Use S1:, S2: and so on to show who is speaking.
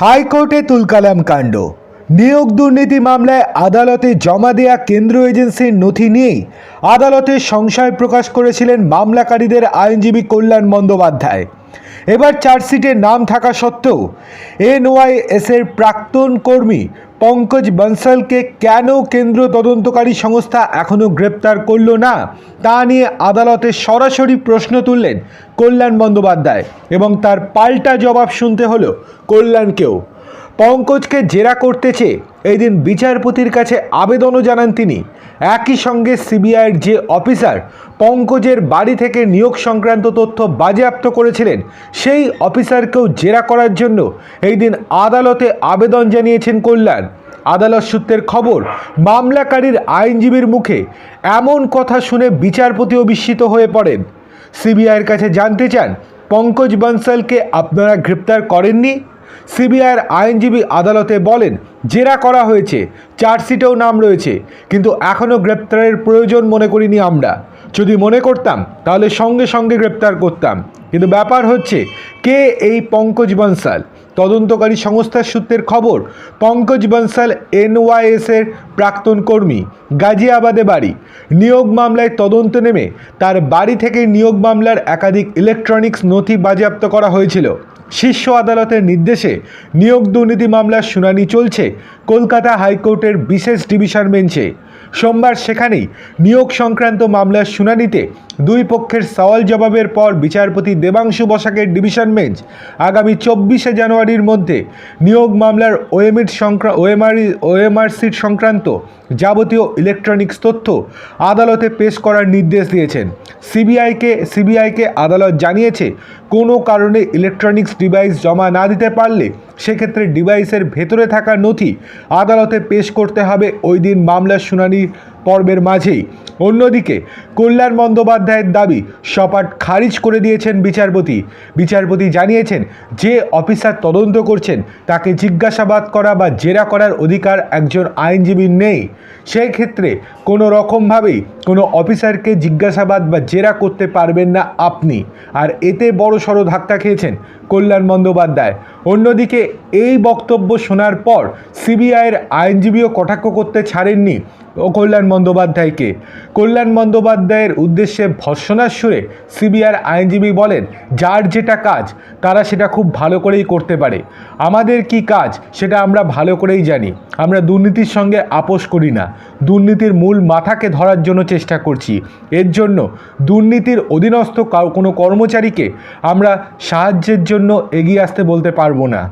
S1: হাইকোর্টে তুলকালাম কাণ্ড। নিয়োগ দুর্নীতি মামলায় আদালতে জমা দেয়া কেন্দ্রীয় এজেন্সির নথি নিয়েই আদালতে সংশয় প্রকাশ করেছিলেন মামলাকারীদের আইনজীবী কল্যাণ বন্দ্যোপাধ্যায়। এবার চার্জশিটে নাম থাকা সত্ত্বেও এনওয়াইএস এর প্রাক্তন কর্মী পঙ্কজ বনসালকে কেন কেন্দ্র তদন্তকারী সংস্থা এখনও গ্রেপ্তার করল না, তা নিয়ে আদালতে সরাসরি প্রশ্ন তুললেন কল্যাণ বন্দ্যোপাধ্যায় এবং তার পাল্টা জবাব শুনতে হলো কল্যাণকেও। পঙ্কজকে জেরা করতে চেয়ে এই দিন বিচারপতির কাছে আবেদনও জানান তিনি। একই সঙ্গে সিবিআইয়ের যে অফিসার পঙ্কজের বাড়ি থেকে নিয়োগ সংক্রান্ত তথ্য বাজেয়াপ্ত করেছিলেন, সেই অফিসারকেও জেরা করার জন্য এই দিন আদালতে আবেদন জানিয়েছেন কল্যাণ। আদালত সূত্রের খবর, মামলাকারীর আইনজীবীর মুখে এমন কথা শুনে বিচারপতিও বিস্মিত হয়ে পড়েন। সিবিআইয়ের কাছে জানতে চান, পঙ্কজ বনসালকে আপনারা গ্রেপ্তার করেননি? সিবিআইয়ের আইনজীবী আদালতে বলেন, জেরা করা হয়েছে, চার্জশিটেও নাম রয়েছে, কিন্তু এখনও গ্রেপ্তারের প্রয়োজন মনে করিনি আমরা। যদি মনে করতাম, তাহলে সঙ্গে সঙ্গে গ্রেপ্তার করতাম। কিন্তু ব্যাপার হচ্ছে, কে এই পঙ্কজ বনসাল? তদন্তকারী সংস্থার সূত্রের খবর, পঙ্কজ বনসাল এনওয়াইএস এর প্রাক্তন কর্মী, গাজিয়াবাদে বাড়ি। নিয়োগ মামলায় তদন্ত নেমে তার বাড়ি থেকে নিয়োগ মামলার একাধিক ইলেকট্রনিক্স নথি বাজেয়াপ্ত করা হয়েছিল। শীর্ষ আদালতের নির্দেশে নিয়োগ দুর্নীতি মামলার শুনানি চলছে। কলকাতা হাইকোর্টের বিশেষ ডিভিশন বেঞ্চে। সোমবার সেখানেই নিয়োগ সংক্রান্ত মামলার শুনানিতে দুই পক্ষের সওয়াল জবাবের পর বিচারপতি দেবাংশু বসাকের ডিভিশন বেঞ্চ আগামী চব্বিশে জানুয়ারির মধ্যে নিয়োগ মামলার ওএমইট সংক্রা, ওএমআর, ওএমআরসির সংক্রান্ত যাবতীয় ইলেকট্রনিক্স তথ্য আদালতে পেশ করার নির্দেশ দিয়েছেন। সিবিআইকে সিবিআইকে আদালত জানিয়েছে, কোনো কারণে ইলেকট্রনিক্স ডিভাইস জমা না দিতে পারলে সেক্ষেত্রে ডিভাইসের ভেতরে থাকা নথি আদালতে পেশ করতে হবে। ওই দিন মামলার শুনানি পর্বের মাঝেই। অন্যদিকে, কল্যাণ বন্দ্যোপাধ্যায়ের দাবি সপাট খারিজ করে দিয়েছেন বিচারপতি। বিচারপতি জানিয়েছেন, যে অফিসার তদন্ত করছেন, তাকে জিজ্ঞাসাবাদ করা বা জেরা করার অধিকার একজন আইনজীবীর নেই। সেই ক্ষেত্রে কোনো রকমভাবেই কোনো অফিসারকে জিজ্ঞাসাবাদ বা জেরা করতে পারবেন না আপনি। আর এতে বড় সড়ো ধাক্কা খেয়েছেন কল্যাণ বন্দ্যোপাধ্যায়। অন্যদিকে এই বক্তব্য শোনার পর সিবিআইয়ের আইনজীবীও কটাক্ষ করতে ছাড়েননি ও কল্যাণ বন্দ্যোপাধ্যায়কে। কল্যাণ বন্দ্যোপাধ্যায়ের উদ্দেশ্যে ভর্সনার সুরে সিবিআইয়ের আইনজীবী বলেন, যার যেটা কাজ, তারা সেটা খুব ভালো করেই করতে পারে। আমাদের কি কাজ, সেটা আমরা ভালো করেই জানি। আমরা দুর্নীতির সঙ্গে আপোষ করি না। দুর্নীতির মূল মাথাকে ধরার জন্য চেষ্টা করছি। এর জন্য দুর্নীতির অধীনস্থ কোনো কর্মচারীকে আমরা সাহায্যের জন্য এগিয়ে আসতে বলতে পারব না।